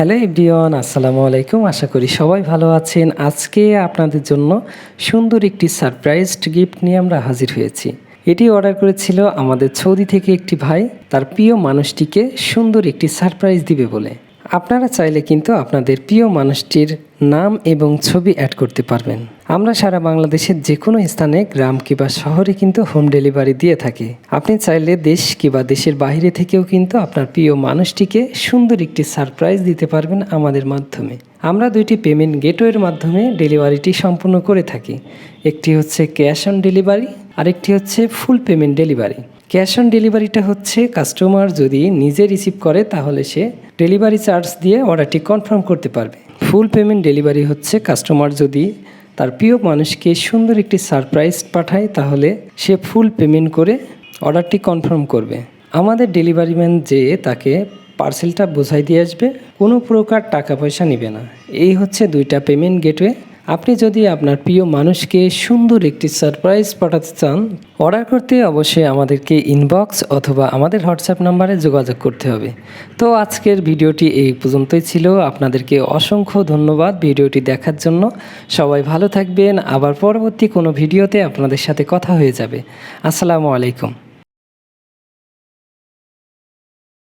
Hello everyone, আসসালামু আলাইকুম। আশা করি সবাই ভালো আছেন। আজকে আপনাদের জন্য সুন্দর একটি সারপ্রাইজড গিফট নিয়ে আমরা হাজির হয়েছি। এটি অর্ডার করেছিল আমাদের ছৌদি থেকে একটি ভাই। তার প্রিয় মানুষটিকে সুন্দর একটি সারপ্রাইজ দিবে বলে। আপনারা চাইলে কিন্তু আপনাদের প্রিয় মানুষটির নাম এবং ছবি অ্যাড করতে পারবেন। আমরা সারা বাংলাদেশের যে কোনো স্থানে, গ্রাম কিংবা শহরে কিন্তু হোম ডেলিভারি দিয়ে থাকি। আপনি চাইলে দেশ কিংবা দেশের বাইরে থেকেও কিন্তু আপনার প্রিয় মানুষটিকে সুন্দর একটি সারপ্রাইজ দিতে পারবেন আমাদের মাধ্যমে। আমরা দুইটি পেমেন্ট গেটওয়ের মাধ্যমে ডেলিভারিটি সম্পূর্ণ করে থাকি। একটি হচ্ছে ক্যাশ অন ডেলিভারি আরেকটি হচ্ছে full payment delivery cash on ডেলিভারিটা হচ্ছে কাস্টমার যদি নিজে রিসিভ করে, তাহলে সে ডেলিভারি চার্জ দিয়ে অর্ডারটি কনফার্ম করতে পারবে। ফুল পেমেন্ট ডেলিভারি হচ্ছে কাস্টমার যদি তার প্রিয় মানুষকে সুন্দর একটি সারপ্রাইজ পাঠায়, তাহলে সে ফুল পেমেন্ট করে অর্ডারটি কনফার্ম করবে। আমাদের ডেলিভারি ম্যান যে তাকে পার্সেলটা বোঝাই দিয়ে আসবে, কোনো প্রকার টাকা পয়সা নেবে না। এই হচ্ছে দুইটা পেমেন্ট গেটওয়ে আপনি যদি আপনার প্রিয় মানুষকে সুন্দর একটি সারপ্রাইজ পাঠাতে চান অর্ডার করতে অবশ্যই আমাদেরকে ইনবক্স অথবা আমাদের হোয়াটসঅ্যাপ নাম্বারে যোগাযোগ করতে হবে। তো আজকের ভিডিওটি এই পর্যন্তই ছিল। আপনাদেরকে অসংখ্য ধন্যবাদ ভিডিওটি দেখার জন্য। সবাই ভালো থাকবেন। আবার পরবর্তী কোনো ভিডিওতে আপনাদের সাথে কথা হয়ে যাবে। আসসালামু আলাইকুম।